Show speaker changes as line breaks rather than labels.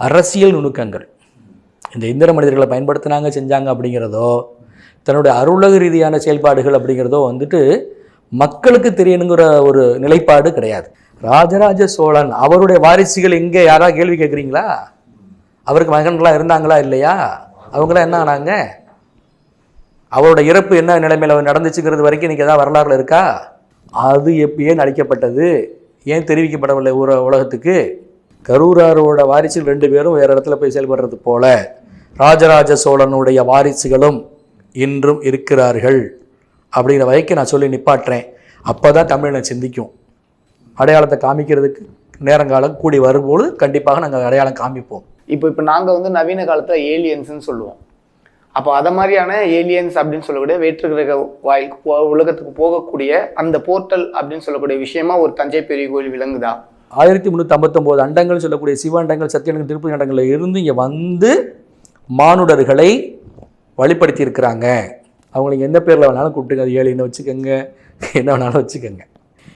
அரசியல் நுணுக்கங்கள். இந்த இந்திர மனிதர்களை பயன்படுத்தினாங்க செஞ்சாங்க அப்படிங்கிறதோ தன்னுடைய அருளக ரீதியான செயல்பாடுகள் அப்படிங்கிறதோ வந்துட்டு மக்களுக்கு தெரியணுங்கிற ஒரு நிலைப்பாடு கிடையாது. ராஜராஜ சோழன் அவருடைய வாரிசுகள் எங்கே யாராவது கேள்வி கேட்குறீங்களா? அவருக்கு மகன்களாக இருந்தாங்களா இல்லையா? அவங்களாம் என்ன ஆனாங்க? அவரோட இறப்பு என்ன நிலைமையில் நடந்துச்சுங்கிறது வரைக்கும் இன்றைக்கி எதாவது வரலாறுல இருக்கா? அது எப்ப ஏன் அழிக்கப்பட்டது? ஏன் தெரிவிக்கப்படவில்லை ஊர உலகத்துக்கு? கரூராரோட வாரிசுகள் ரெண்டு பேரும் வேறு இடத்துல போய் செயல்படுறது போல ராஜராஜ சோழனுடைய வாரிசுகளும் இன்றும் இருக்கிறார்கள் அப்படிங்கிற வரைக்கும் நான் சொல்லி நிப்பாட்டுறேன். அப்போ தான் தமிழனை சிந்திக்கும். அடையாளத்தை காமிக்கிறதுக்கு நேரங்காலம் கூடி வரும்போது கண்டிப்பாக நாங்கள் அடையாளம் காமிப்போம்.
இப்போ இப்போ நாங்கள் வந்து நவீன காலத்தில் ஏலியன்ஸ்னு சொல்லுவோம். அப்போ அதை மாதிரியான ஏலியன்ஸ் அப்படின்னு சொல்லக்கூடிய வேற்று கிரக வாயில் உலகத்துக்கு போகக்கூடிய அந்த போர்ட்டல் அப்படின்னு சொல்லக்கூடிய விஷயமா ஒரு தஞ்சை பெரிய கோயில் விளங்குதா?
ஆயிரத்தி முந்நூற்றி ஐம்பத்தொம்போது அண்டங்கள் சொல்லக்கூடிய சிவ அண்டங்கள் சத்தியண்டங்கள் திருப்பதி அண்டங்களில் இருந்து இங்கே வந்து மானுடர்களை வழிப்படுத்தி இருக்கிறாங்க. அவங்களுக்கு எந்த பேரில் வேணாலும் கூப்பிட்டுங்க. அது ஏழின்னு வச்சுக்கோங்க. என்ன வேணாலும் வச்சுக்கோங்க.